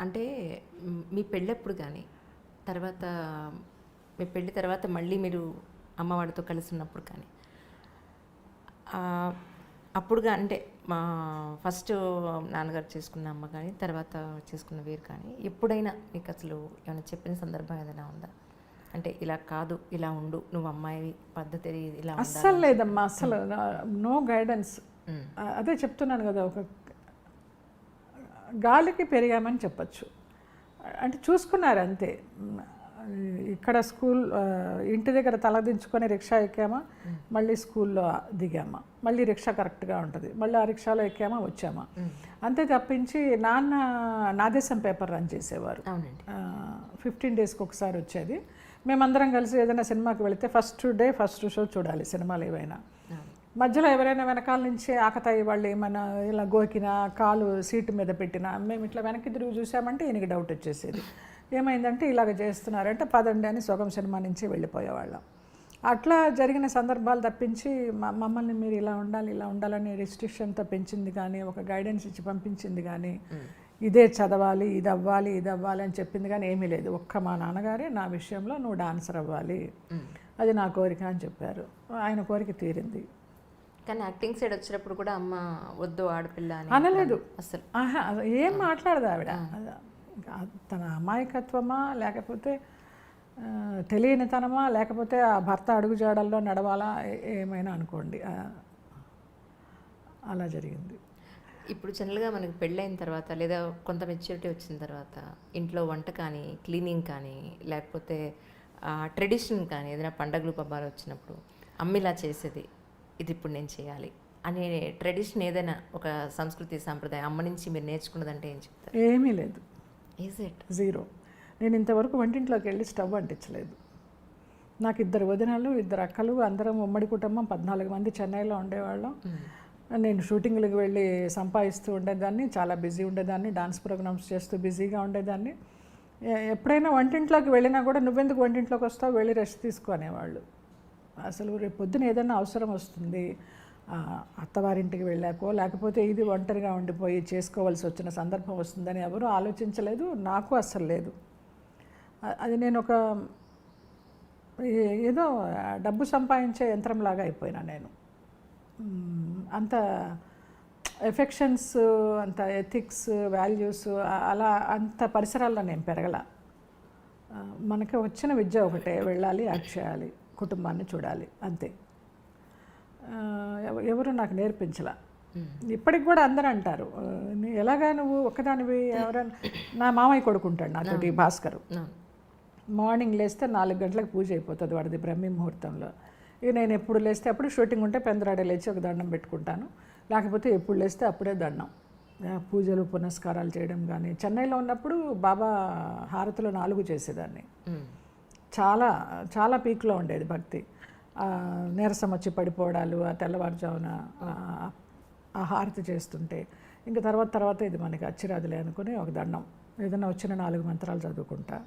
అంటే మ్, పెళ్ళెప్పుడు కానీ తర్వాత మీ పెళ్ళి తర్వాత మళ్ళీ మీరు అమ్మవాడితో కలిసి ఉన్నప్పుడు కానీ అప్పుడుగా అంటే మా ఫస్ట్ నాన్నగారు చేసుకున్న అమ్మ కానీ తర్వాత చేసుకున్న వీరు కానీ ఎప్పుడైనా మీకు అసలు ఏమైనా చెప్పిన సందర్భం ఏదైనా ఉందా? అంటే ఇలా కాదు ఇలా ఉండు నువ్వు అమ్మాయి పద్ధతి ఇలా. అస్సలు లేదమ్మా అస్సలు నో గైడెన్స్. అదే చెప్తున్నాను కదా ఒక గాలికి పెరిగామని చెప్పచ్చు. అంటే చూసుకున్నారు అంతే ఇక్కడ స్కూల్ ఇంటి దగ్గర తలదించుకొని రిక్షా ఎక్కామా మళ్ళీ స్కూల్లో దిగామా మళ్ళీ రిక్షా కరెక్ట్గా ఉంటుంది మళ్ళీ ఆ రిక్షాలో ఎక్కామా వచ్చామా. అంతే తప్పించి నాన్న నాదేశం పేపర్ రన్ చేసేవారు. ఫిఫ్టీన్ డేస్కి ఒకసారి వచ్చేది. మేమందరం కలిసి ఏదైనా సినిమాకి వెళితే ఫస్ట్ డే ఫస్ట్ షో చూడాలి సినిమాలు ఏవైనా. మధ్యలో ఎవరైనా వెనకాల నుంచి ఆకతాయి వాళ్ళు ఏమైనా ఇలా గోకినా కాలు సీటు మీద పెట్టినా మేము ఇట్లా వెనక్కి తిరిగి చూసామంటే ఈయనకి డౌట్ వచ్చేసేది. ఏమైందంటే ఇలాగ చేస్తున్నారంటే పదండి అని సొగం సినిమా నుంచి వెళ్ళిపోయేవాళ్ళం. అట్లా జరిగిన సందర్భాలు తప్పించి మమ్మల్ని మీరు ఇలా ఉండాలి ఇలా ఉండాలని రిస్ట్రిక్షన్తో పెంచింది కానీ ఒక గైడెన్స్ ఇచ్చి పంపించింది కానీ ఇదే చదవాలి ఇది అవ్వాలి ఇది అవ్వాలి అని చెప్పింది కానీ ఏమీ లేదు. ఒక్క మా నాన్నగారే నా విషయంలో నువ్వు డాన్సర్ అవ్వాలి. అది నా కోరిక అని చెప్పారు. ఆయన కోరిక తీరింది. కానీ యాక్టింగ్ సైడ్ వచ్చినప్పుడు కూడా అమ్మ వద్దు ఆడపిల్ల అని అనలేదు. అసలు. ఏం మాట్లాడదు ఆవిడ. తన అమాయకత్వమా లేకపోతే తెలియనితనమా లేకపోతే ఆ భర్త అడుగుజాడల్లో నడవాలా ఏమైనా అనుకోండి. అలా జరిగింది. ఇప్పుడు జనరల్గా మనకి పెళ్ళైన తర్వాత లేదా కొంత మెచ్యూరిటీ వచ్చిన తర్వాత ఇంట్లో వంట కానీ క్లీనింగ్ కానీ లేకపోతే ట్రెడిషన్ కానీ ఏదైనా పండగలు పబ్బాలు వచ్చినప్పుడు అమ్మ ఇలా చేసేది. ఇది ఇప్పుడు నేను చేయాలి. అనే ట్రెడిషన్ ఏదైనా ఒక సంస్కృతి సాంప్రదాయం అమ్మ నుంచి మీరు నేర్చుకున్నదంటే ఏం చెప్తారు? ఏమీ లేదు. ఈజ్ ఇట్ జీరో నేను ఇంతవరకు వంటింట్లోకి వెళ్ళి స్టవ్ అంటించలేదు. నాకు ఇద్దరు వదినలు ఇద్దరు అక్కలు అందరం ఉమ్మడి కుటుంబం పద్నాలుగు మంది చెన్నైలో ఉండేవాళ్ళం. నేను షూటింగ్లకు వెళ్ళి సంపాదిస్తూ ఉండేదాన్ని చాలా బిజీ ఉండేదాన్ని డాన్స్ ప్రోగ్రామ్స్ చేస్తూ బిజీగా ఉండేదాన్ని. ఎప్పుడైనా వంటింట్లోకి వెళ్ళినా కూడా నువ్వెందుకు వంటింట్లోకి వస్తావు? వెళ్ళి రెస్ట్ తీసుకో అనేవాళ్ళు. అసలు రేపు పొద్దున ఏదైనా అవసరం వస్తుంది అత్తవారింటికి వెళ్ళాకో లేకపోతే ఇది ఒంటరిగా ఉండిపోయి చేసుకోవాల్సి వచ్చిన సందర్భం వస్తుందని ఎవరూ ఆలోచించలేదు నాకు అస్సలు లేదు. అది నేను ఒక ఏదో డబ్బు సంపాదించే యంత్రంలాగా అయిపోయినా నేను. అంత ఎఫెక్షన్స్ అంత ఎథిక్స్ వాల్యూస్ అలా అంత పరిసరాల్లో నేను పెరగల. మనకి వచ్చిన విద్య ఒకటే వెళ్ళాలి యాక్ట్ చేయాలి. కుటుంబాన్ని చూడాలి అంతే. ఎవరు నాకు నేర్పించలా. ఇప్పటికి కూడా అందరూ అంటారు ఎలాగా నువ్వు ఒక్కదానివి ఎవరైనా నా మామయ్య కొడుకుంటాడు నాతోటి భాస్కరు. మార్నింగ్ లేస్తే నాలుగు గంటలకు పూజ అయిపోతుంది వాడిది బ్రహ్మీ ముహూర్తంలో. ఇక నేను ఎప్పుడు లేస్తే అప్పుడు షూటింగ్ ఉంటే పెందరాడే లేచి ఒక దండం పెట్టుకుంటాను. లేకపోతే ఎప్పుడు లేస్తే అప్పుడే దండం. పూజలు పునస్కారాలు చేయడం కానీ చెన్నైలో ఉన్నప్పుడు బాబా హారతిలో నాలుగు చేసేదాన్ని. చాలా చాలా పీక్లో ఉండేది భక్తి. నీరసం వచ్చి పడిపోవడాలు ఆ తెల్లవారుజామున ఆ- హారతి చేస్తుంటే ఇంకా తర్వాత తర్వాత ఇది మనకి అచ్చిరాదులే అనుకుని ఒక దండం. ఏదైనా వచ్చిన నాలుగు మంత్రాలు చదువుకుంటా.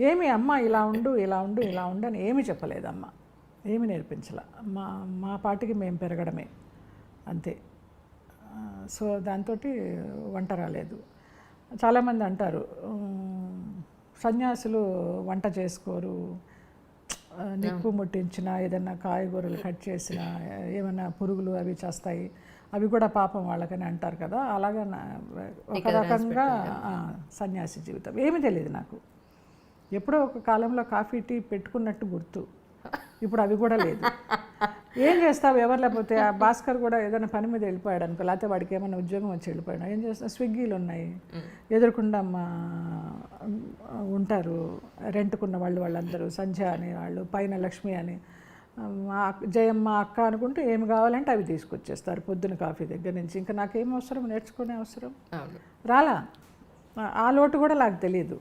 ఏమి అమ్మ ఇలా ఉండు ఇలా ఉండు ఇలా ఉండు అని ఏమీ చెప్పలేదమ్మ. ఏమి నేర్పించలే. మా మా పాటికి మేము పెరగడమే. అంతే. సో దాంతో వంట రాలేదు. చాలామంది అంటారు సన్యాసులు వంట చేసుకోరు. నిప్పు ముట్టించిన ఏదైనా కాయగూరలు కట్ చేసిన ఏమైనా పురుగులు అవి చేస్తాయి అవి కూడా పాపం వాళ్ళకని అంటారు కదా. అలాగా ఒక రకంగా సన్యాసి జీవితం. ఏమీ తెలియదు నాకు. ఎప్పుడో ఒక కాలంలో కాఫీ టీ పెట్టుకున్నట్టు గుర్తు. ఇప్పుడు అవి కూడా లేదు. ఏం చేస్తావు ఎవరు లేకపోతే ఆ భాస్కర్ కూడా ఏదైనా పని మీద వెళ్ళిపోయాడు అనుకో లేకపోతే వాడికి ఏమైనా ఉద్యోగం వచ్చి వెళ్ళిపోయాడు. ఏం చేస్తా స్విగ్గీలు ఉన్నాయి. ఎదురుకుండా మా ఉంటారు. రెంట్కున్న వాళ్ళు వాళ్ళందరూ సంధ్య అనే వాళ్ళు పైన లక్ష్మి అని. మా అక్క- జయమ్మ అక్క అనుకుంటూ ఏమి కావాలంటే అవి తీసుకొచ్చేస్తారు పొద్దున కాఫీ దగ్గర నుంచి. ఇంకా నాకేం అవసరం? నేర్చుకునే అవసరం? రాలా? ఆ- ఆ లోటు కూడా నాకు తెలియదు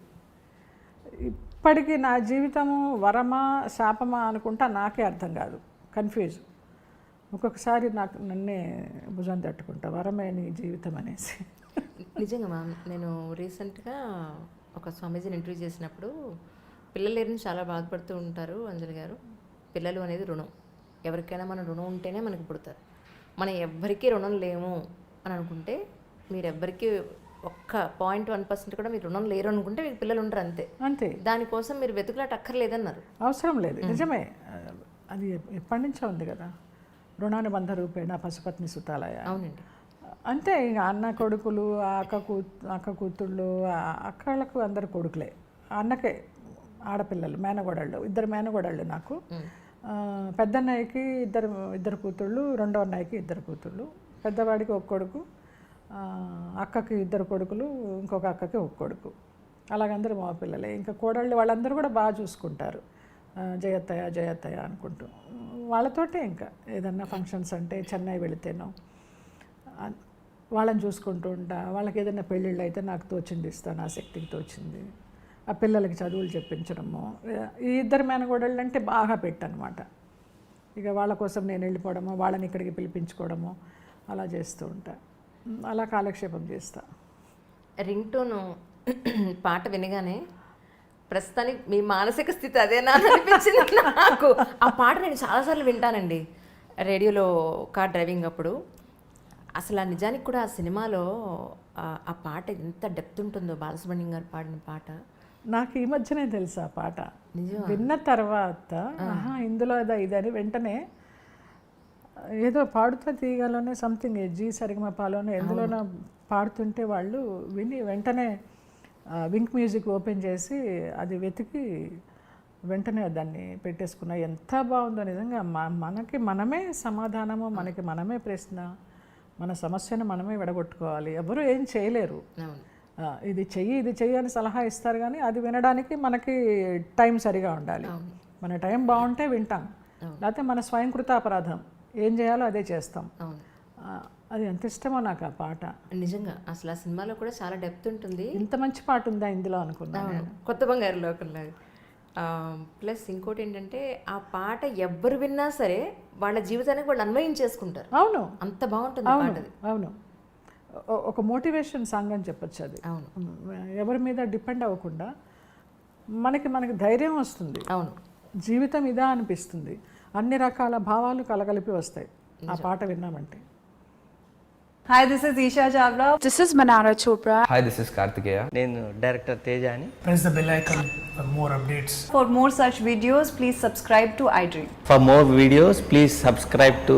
ఇప్పటికీ నా జీవితము వరమా శాపమా అనుకుంటా నాకే అర్థం కాదు. కన్ఫ్యూజ్. ఒక్కొక్కసారి నాకు నన్నే భుజం తట్టుకుంటా వరమే నీ జీవితం అనేసి. నిజంగా మ్యామ్ నేను రీసెంట్గా ఒక స్వామీజీని ఇంటర్వ్యూ చేసినప్పుడు పిల్లలు లేరని చాలా బాధపడుతూ ఉంటారు అంజలి గారు. పిల్లలు అనేది రుణం. ఎవరికైనా మన రుణం ఉంటేనే మనకి పుడతారు. మనం ఎవ్వరికీ రుణం లేము అని అనుకుంటే మీరు ఎవ్వరికీ ఒక్క పాయింట్ వన్ పర్సెంట్ కూడా మీరు రుణం లేరు అనుకుంటే మీకు పిల్లలు ఉండరు అంతే. అంతే. దానికోసం మీరు వెతుకులాట అక్కర్లేదన్నారు. అవసరం లేదు. నిజమే. అది ఎప్పటి నుంచో ఉంది కదా. రుణానుబంధ రూపేణ పశుపత్ని సుతాలయ. అవునండి. ఇక అన్న కొడుకులు అక్క కూ అక్క కూతుళ్ళు అక్కలకు అందరు కొడుకులే. అన్నకే ఆడపిల్లలు మేనగోడళ్ళు ఇద్దరు మేనగోడళ్ళు నాకు. ఆ, పెద్దన్నయ్యకి ఇద్దరు ఇద్దరు కూతుళ్ళు రెండో అన్నయ్యకి ఇద్దరు కూతుళ్ళు. పెద్దవాడికి ఒక కొడుకు అక్కకి ఇద్దరు కొడుకులు ఇంకొక అక్కకి ఒక కొడుకు. అలాగందరూ మా పిల్లలే. ఇంకా కోడళ్ళు వాళ్ళందరూ కూడా బాగా చూసుకుంటారు. జయత్తయ్య జయత్తయ్య అనుకుంటూ. వాళ్ళతోటే ఇంకా ఏదన్నా ఫంక్షన్స్ అంటే చెన్నై వెళితేనో వాళ్ళని చూసుకుంటూ ఉంటా. వాళ్ళకి ఏదైనా పెళ్ళిళ్ళు అయితే నాకు తోచింది ఇస్తాను ఆ శక్తికి తోచింది. ఆ పిల్లలకి చదువులు చెప్పించడము. ఈ ఇద్దరు మేనగోడళ్ళు అంటే బాగా పెట్టనమాట. ఇక వాళ్ళ కోసం నేను వెళ్ళిపోవడము వాళ్ళని ఇక్కడికి పిలిపించుకోవడము అలా చేస్తూ ఉంటా. అలా కాలక్షేపం చేస్తా. రింగ్ టోన్ పాట వినగానే ప్రస్తుతానికి మీ మానసిక స్థితి అదేనా అనిపించింది నాకు. ఆ పాట నేను చాలాసార్లు వింటానండి. రేడియోలో కార్ డ్రైవింగ్ అప్పుడు. అసలు ఆ నిజానికి కూడా ఆ సినిమాలో ఆ- పాట ఎంత డెప్త్ ఉంటుందో బాలసుబ్రహ్మణ్యం గారు పాడిన పాట. నాకు ఈ మధ్యనే తెలుసు ఆ పాట. విన్న తర్వాత ఆహా ఇందులో అదా ఇదని వెంటనే ఏదో పాడుతా తీయగలనే సంథింగ్ జీ సరిగమపాలోనే ఎందులోనో పాడుతుంటే వాళ్ళు విని వెంటనే వింక్ మ్యూజిక్ ఓపెన్ చేసి అది వెతికి వెంటనే దాన్ని పెట్టేసుకున్నా. ఎంత బాగుందో నిజంగా మనకి మనమే సమాధానము మనకి మనమే ప్రశ్న. మన సమస్యను మనమే విడగొట్టుకోవాలి. ఎవరు ఏం చేయలేరు. ఇది చెయ్యి ఇది చెయ్యి అని సలహా ఇస్తారు కానీ అది వినడానికి మనకి టైం సరిగా ఉండాలి. మన టైం బాగుంటే వింటాం. లేకపోతే మన స్వయంకృత అపరాధం. ఏం చేయాలో అదే చేస్తాం. అది ఎంత ఇష్టమో నాకు ఆ పాట. నిజంగా. అసలు ఆ సినిమాలో కూడా చాలా డెప్త్ ఉంటుంది. ఇంత మంచి పాట ఉందా ఇందులో అనుకున్నా అవును. కొత్త బంగారు లోకంలో. ప్లస్ ఇంకోటి ఏంటంటే ఆ పాట ఎవ్వరు విన్నా సరే వాళ్ళ జీవితానికి వాళ్ళు అన్వయం చేసుకుంటారు. అవును. అంత బాగుంటుంది అవును అవును. ఒక మోటివేషన్ సాంగ్ అని చెప్పొచ్చు అది. అవును. ఎవరి మీద డిపెండ్ అవ్వకుండా మనకి మనకి ధైర్యం వస్తుంది. అవును. జీవితం ఇదా అనిపిస్తుంది. అన్ని రకాల భావాలు కలగలిపి వస్తాయి. ఆ పాట విన్నామంటే. Hi, this is Isha Chavla. This is Manara Chopra. Hi this is Karthikeya నేను డైరెక్టర్ తేజ అని press the bell icon for more updates. For more such videos, please subscribe to iDream. For more videos please subscribe to iDreams for more videos please subscribe to